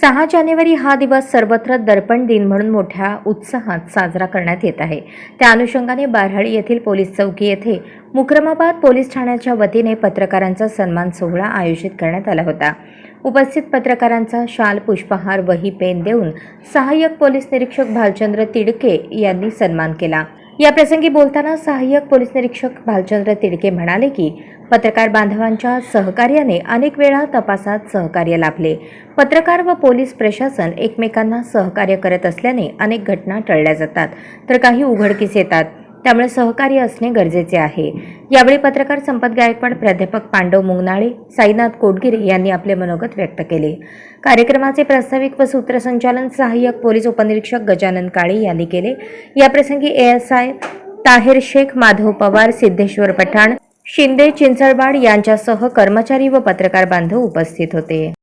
सहा जानेवारी हा दिवस सर्वत्र दर्पण दिन म्हणून मोठ्या उत्साहात साजरा करण्यात येत आहे. त्या अनुषंगाने बारहाळी येथील पोलीस चौकी येथे मुक्रमाबाद पोलीस ठाण्याच्या वतीने पत्रकारांचा सन्मान सोहळा आयोजित करण्यात आला होता. उपस्थित पत्रकारांचा शाल पुष्पहार वही पेन देऊन सहाय्यक पोलीस निरीक्षक भालचंद्र तिडके यांनी सन्मान केला. या प्रसंगी बोलताना सहाय्यक पोलीस निरीक्षक भालचंद्र तिडके म्हणाले की पत्रकार बांधवांच्या सहकार्याने अनेक वेळा तपासात सहकार्य लाभले. पत्रकार व पोलीस प्रशासन एकमेकांना सहकार्य करत असल्याने अनेक घटना टळल्या जातात तर काही उघडकीस येतात. त्यामुळे सहकार्य असणे गरजेचे आहे. यावेळी पत्रकार संपत गायकवाड प्राध्यापक पांडव मुंगनाळे साईनाथ कोटगिरे यांनी आपले मनोगत व्यक्त केले. कार्यक्रमाचे प्रास्ताविक व सूत्रसंचालन सहाय्यक पोलीस उपनिरीक्षक गजानन काळे यांनी केले. याप्रसंगी एएसआय ताहेर शेख माधव पवार सिद्धेश्वर पठाण शिंदे चिंचळवाड यांच्यासह कर्मचारी व पत्रकार बांधव उपस्थित होते.